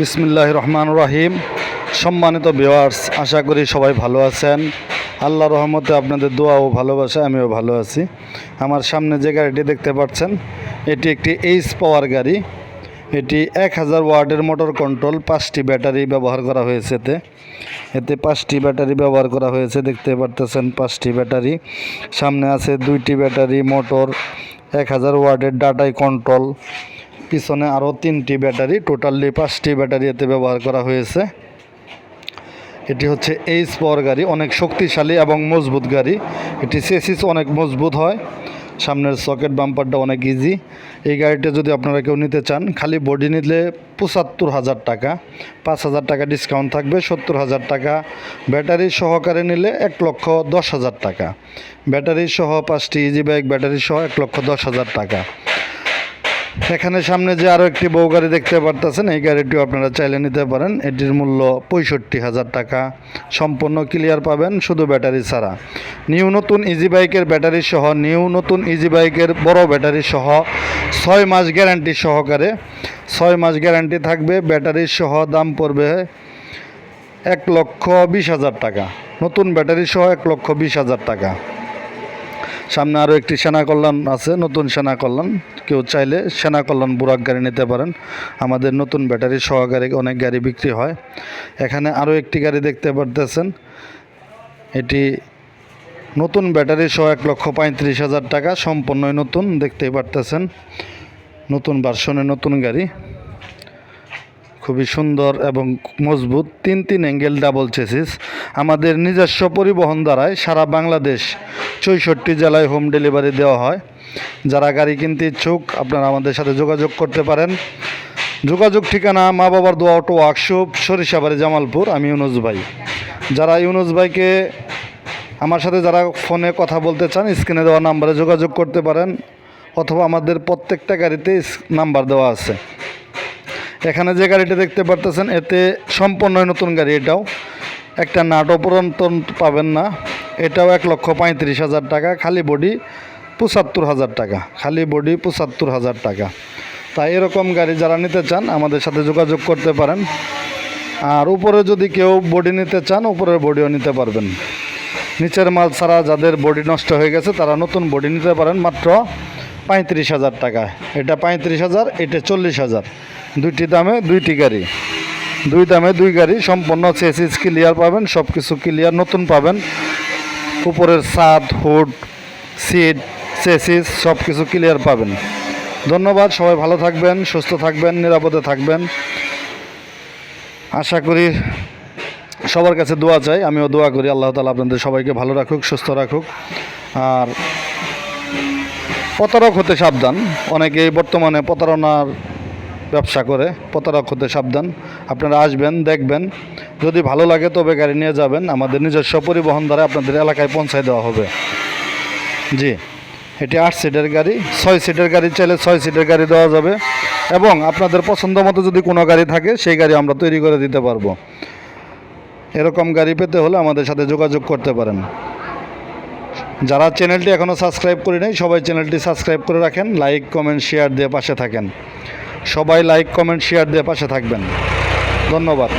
বিসমিল্লাহ রহমান রহিম। সম্মানিত ভিওয়ার্স আশা করি সবাই ভালো আছেন। আল্লাহ রহমতে আপনাদের দোয়া ও ভালোবাসা আমিও ভালো আছি। আমার সামনে যে গাড়িটি দেখতে পাচ্ছেন, এটি একটি এইচ পাওয়ার গাড়ি। এটি এক হাজার ওয়ার্ডের মোটর কন্ট্রোল পাঁচটি ব্যাটারি ব্যবহার করা হয়েছে এতে। এতে পাঁচটি ব্যাটারি ব্যবহার করা হয়েছে, দেখতে পারতেছেন পাঁচটি ব্যাটারি। সামনে আছে দুইটি ব্যাটারি মোটর এক হাজার ওয়ার্ডের ডাটাই কন্ট্রোল পিছনে আরও তিনটি ব্যাটারি, টোটালি পাঁচটি ব্যাটারি এতে ব্যবহার করা হয়েছে। এটি হচ্ছে এইচ পাওয়ার গাড়ি, অনেক শক্তিশালী এবং মজবুত গাড়ি। এটি সেসিস অনেক মজবুত হয়, সামনের সকেট বাম্পারটা অনেক ইজি এই গাড়িটা যদি আপনারা কেউ নিতে চান, খালি বডি নিলে পঁচাত্তর হাজার টাকা। পাঁচ হাজার টাকা ডিসকাউন্ট থাকবে, সত্তর হাজার টাকা। ব্যাটারি সহকারে নিলে এক লক্ষ দশ হাজার টাকা। ব্যাটারি সহ পাঁচটি ইজি বাইক ব্যাটারি সহ এক লক্ষ দশ হাজার টাকা। এখানে সামনে যে আরও একটি বউ গাড়ি দেখতে পারতেছেন, এই গাড়িটিও আপনারা চাইলে নিতে পারেন। এটির মূল্য পঁয়ষট্টি হাজার টাকা। সম্পূর্ণ ক্লিয়ার পাবেন, শুধু ব্যাটারি ছাড়া। নিউ নতুন ইজি বাইকের ব্যাটারি সহ, নিউ নতুন ইজি বাইকের বড় ব্যাটারি সহ, ছয় মাস গ্যারান্টি সহকারে, ছয় মাস গ্যারান্টি থাকবে, ব্যাটারি সহ দাম পড়বে এক লক্ষ বিশ হাজার টাকা। নতুন ব্যাটারি সহ এক লক্ষ বিশ হাজার টাকা। সামনে আরও একটি সেনা কল্যাণ আছে, নতুন সেনা কল্যাণ। কেউ চাইলে সেনা কল্যাণ বুরাক গাড়ি নিতে পারেন। আমাদের নতুন ব্যাটারি সহকারে অনেক গাড়ি বিক্রি হয়। এখানে আরও একটি গাড়ি দেখতে পারতেছেন। এটি নতুন ব্যাটারি সহ এক লক্ষ পঁয়ত্রিশ হাজার টাকা, সম্পূর্ণই নতুন, দেখতেই পারতেছেন। নতুন ভার্সনের নতুন গাড়ি। খুবই সুন্দর এবং মজবুত তিন তিন অ্যাঙ্গেল ডাবল চেসিস। আমাদের নিজস্ব পরিবহন দ্বারায় সারা বাংলাদেশ চৌষট্টি জেলায় হোম ডেলিভারি দেওয়া হয়। যারা গাড়ি কিনতে ইচ্ছুক, আপনারা আমাদের সাথে যোগাযোগ করতে পারেন। যোগাযোগ ঠিকানা মা বাবার দোয়া অটো ওয়ার্কশপ, সরিষাবাড়ি, জামালপুর। আমি ইউনুস ভাই। যারা ইউনুস ভাইকে আমার সাথে যারা ফোনে কথা বলতে চান, স্ক্রিনে দেওয়া নাম্বারে যোগাযোগ করতে পারেন, অথবা আমাদের প্রত্যেকটা গাড়িতে নাম্বার দেওয়া আছে। এখানে যে গাড়িটা দেখতে পারতেছেন, এতে সম্পূর্ণ নতুন গাড়ি এটাও। একটা নাট অপরন্তন পাবেন না। এটাও এক লক্ষ পঁয়ত্রিশ হাজার টাকা, খালি বডি পঁচাত্তর হাজার টাকা, খালি বডি পঁচাত্তর হাজার টাকা। তাই এরকম গাড়ি যারা নিতে চান, আমাদের সাথে যোগাযোগ করতে পারেন। আর উপরে যদি কেউ বডি নিতে চান, উপরের বডিও নিতে পারবেন। নিচের মাল ছাড়া যাদের বডি নষ্ট হয়ে গেছে, তারা নতুন বডি নিতে পারেন। মাত্র পঁয়ত্রিশ হাজার টাকা। এটা পঁয়ত্রিশ হাজার, এটা চল্লিশ হাজার। দুইটি দামে দুইটি গাড়ি। দুই দামে দুই গাড়ি, সম্পূর্ণ চেসিস ক্লিয়ার পাবেন সব কিছু ক্লিয়ার, নতুন পাবেন। উপরের ছাদ হুড, সিট, চেসিস সব কিছু ক্লিয়ার পাবেন। ধন্যবাদ, সবাই ভালো থাকবেন, সুস্থ থাকবেন, নিরাপদে থাকবেন। আশা করি সবার কাছে দোয়া চাই, আমিও দোয়া করি, আল্লাহ তালা আপনাদের সবাইকে ভালো রাখুক, সুস্থ রাখুক। আর প্রতারক হতে সাবধান। অনেকেই বর্তমানে প্রতারণার ব্যবসা করে, প্রতারক হতে সাবধান। আপনারা আসবেন, দেখবেন। যদি ভালো লাগে তবে গাড়ি নিয়ে যাবেন। আমাদের নিজস্ব পরিবহন দ্বারা আপনাদের এলাকায় পৌঁছায় দেওয়া হবে। জি, এটি আট সিটের গাড়ি, ছয় সিটের গাড়ি চাইলে ছয় সিটের গাড়ি দেওয়া যাবে। এবং আপনাদের পছন্দ মতো যদি কোনো গাড়ি থাকে, সেই গাড়ি আমরা তৈরি করে দিতে পারব। এরকম গাড়ি পেতে হলে আমাদের সাথে যোগাযোগ করতে পারেন। যারা চ্যানেলটি এখনও সাবস্ক্রাইব করে নেই সবাই চ্যানেলটি সাবস্ক্রাইব করে রাখেন, লাইক, কমেন্ট, শেয়ার দিয়ে পাশে থাকেন। সবাই লাইক, কমেন্ট, শেয়ার দিয়ে পাশে থাকবেন। ধন্যবাদ।